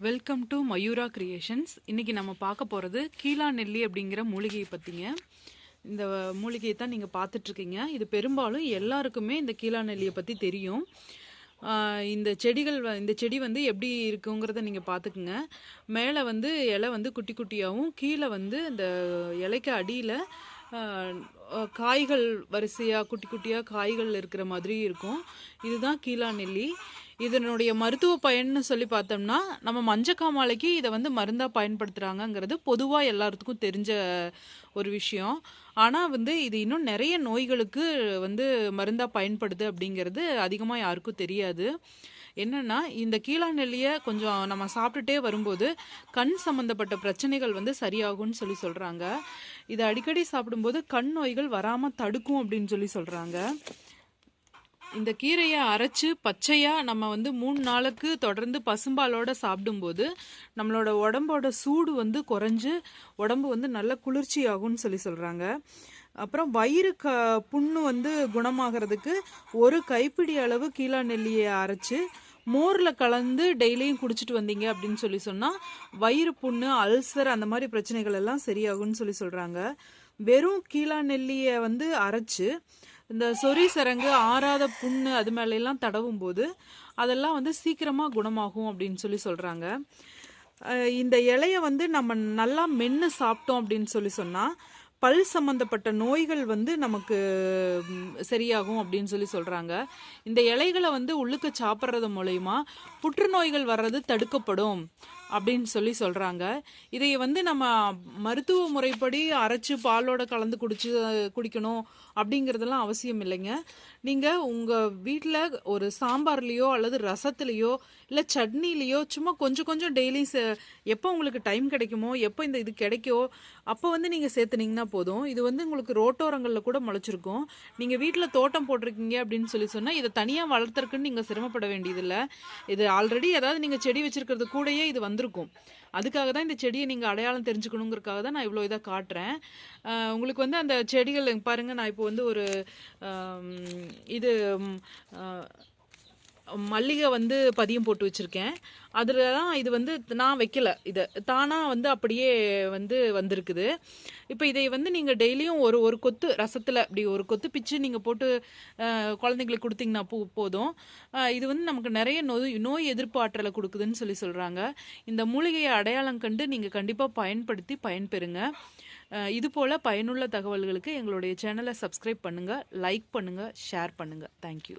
Welcome to Mayura creations இன்றைக்கி நம்ம பார்க்க போகிறது கீழா நெல்லி அப்படிங்கிற மூலிகையை பற்றிங்க இந்த மூலிகையை தான் நீங்கள் பார்த்துட்ருக்கீங்க இது பெரும்பாலும் எல்லாருக்குமே இந்த கீழா நெல்லியை பற்றி தெரியும். இந்த செடிகள் வ- இந்த செடி வந்து எப்படி இருக்குங்கிறத நீங்கள் பார்த்துக்குங்க. மேலே வந்து இலை வந்து குட்டி குட்டியாகவும் கீழே வந்து இந்த இலைக்கு அடியில் காய்கள் வரிசையாக குட்டி குட்டியாக காய்கள் இருக்கிற மாதிரி இருக்கும். இதுதான் கீழா நெல்லி. இதனுடைய மருத்துவ பயன்னு சொல்லி பார்த்தோம்னா நம்ம மஞ்சக்காமாலைக்கு இதை வந்து மருந்தாக பயன்படுத்துகிறாங்கங்கிறது பொதுவாக எல்லாத்துக்கும் தெரிஞ்ச ஒரு விஷயம். ஆனால் வந்து இது இன்னும் நிறைய நோய்களுக்கு வந்து மருந்தாக பயன்படுது அப்படிங்கிறது அதிகமாக யாருக்கும் தெரியாது. என்னன்னா இந்த கீழா நெல்லியை கொஞ்சம் நம்ம சாப்பிட்டுட்டே வரும்போது கண் சம்மந்தப்பட்ட பிரச்சனைகள் வந்து சரியாகும்னு சொல்லி சொல்கிறாங்க இதை அடிக்கடி சாப்பிடும்போது கண் நோய்கள் வராமல் தடுக்கும் அப்படின்னு சொல்லி சொல்கிறாங்க இந்த கீரையை அரைச்சு பச்சையா நம்ம வந்து மூணு நாளுக்கு தொடர்ந்து பசும்பாலோட சாப்பிடும்போது நம்மளோட உடம்போட சூடு வந்து குறைஞ்சு உடம்பு வந்து நல்ல குளிர்ச்சியாகும்னு சொல்லி சொல்றாங்க. அப்புறம் வயிறு க புண்ணு வந்து குணமாகிறதுக்கு ஒரு கைப்பிடி அளவு கீழா நெல்லியை அரைச்சு மோரில் கலந்து டெய்லியும் குடிச்சிட்டு வந்தீங்க அப்படின்னு சொல்லி சொன்னால் வயிறு புண்ணு அல்சர் அந்த மாதிரி பிரச்சனைகள் எல்லாம் சரியாகும்னு சொல்லி சொல்கிறாங்க வெறும் கீழா நெல்லியை வந்து அரைச்சு இந்த சொறி சரங்கு ஆறாத புண்ணு அது மேலெல்லாம் தடவும் போது அதெல்லாம் வந்து சீக்கிரமாக குணமாகும் அப்படின்னு சொல்லி சொல்கிறாங்க இந்த இலைய வந்து நம்ம நல்லா மென்று சாப்பிட்டோம் அப்படின்னு சொல்லி சொன்னால் பல் சம்மந்தப்பட்ட நோய்கள் வந்து நமக்கு சரியாகும் அப்படின்னு சொல்லி சொல்கிறாங்க இந்த இலைகளை வந்து உள்ளுக்கு சாப்பிட்றது மூலயமா புற்றுநோய்கள் வர்றது தடுக்கப்படும். அப்படின்னு சொல்லி சொல்கிறாங்க இதை வந்து நம்ம மருத்துவ முறைப்படி அரைச்சு பாலோட கலந்து குடிச்சு குடிக்கணும் அப்படிங்கிறதெல்லாம் அவசியம் இல்லைங்க. நீங்கள் உங்கள் வீட்டில் ஒரு சாம்பார்லேயோ அல்லது ரசத்துலேயோ இல்லை சட்னிலேயோ சும்மா கொஞ்சம் கொஞ்சம் டெய்லி எப்போ உங்களுக்கு டைம் கிடைக்குமோ எப்போ இந்த இது கிடைக்கோ அப்போ வந்து நீங்கள் சேர்த்துனீங்கன்னா போதும். இது வந்து உங்களுக்கு ரோட்டோரங்களில் கூட முளைச்சிருக்கும். நீங்கள் வீட்டில் தோட்டம் போட்டிருக்கீங்க அப்படின்னு சொல்லி சொன்னால் இதை தனியாக வளர்த்துறக்குன்னு நீங்கள் சிரமப்பட வேண்டியதில்லை. இது ஆல்ரெடி ஏதாவது நீங்கள் செடி வச்சிருக்கிறது கூடயே இது வந்து வந்திருக்கும். அதுக்காக தான் இந்த செடியை நீங்கள் அடையாளம் தெரிஞ்சுக்கணுங்கிறதுக்காக தான் நான் இவ்வளோ இதாக காட்டுறேன். உங்களுக்கு வந்து அந்த செடிகள் பாருங்கள் நான் இப்போ வந்து ஒரு இது மல்லிகை வந்து பதியம் போட்டு வச்சுருக்கேன். அதில் தான் இது வந்து நான் வைக்கல. இதை தானாக வந்து அப்படியே வந்து வந்திருக்குது. இப்போ இதை வந்து நீங்கள் டெய்லியும் ஒரு ஒரு கொத்து ரசத்தில் அப்படி ஒரு கொத்து பிச்சு நீங்கள் போட்டு குழந்தைங்களுக்கு கொடுத்தீங்கன்னா போ போதும். இது வந்து நமக்கு நிறைய நோய் நோய் எதிர்ப்பு ஆற்றலை கொடுக்குதுன்னு சொல்லி சொல்கிறாங்க இந்த மூலிகையை அடையாளம் கண்டு நீங்கள் கண்டிப்பாக பயன்படுத்தி பயன்பெறுங்க. அஹ், இது போல் பயனுள்ள தகவல்களுக்கு எங்களுடைய சேனலை சப்ஸ்கிரைப் பண்ணுங்கள் லைக் பண்ணுங்கள் ஷேர் பண்ணுங்கள் தேங்க்யூ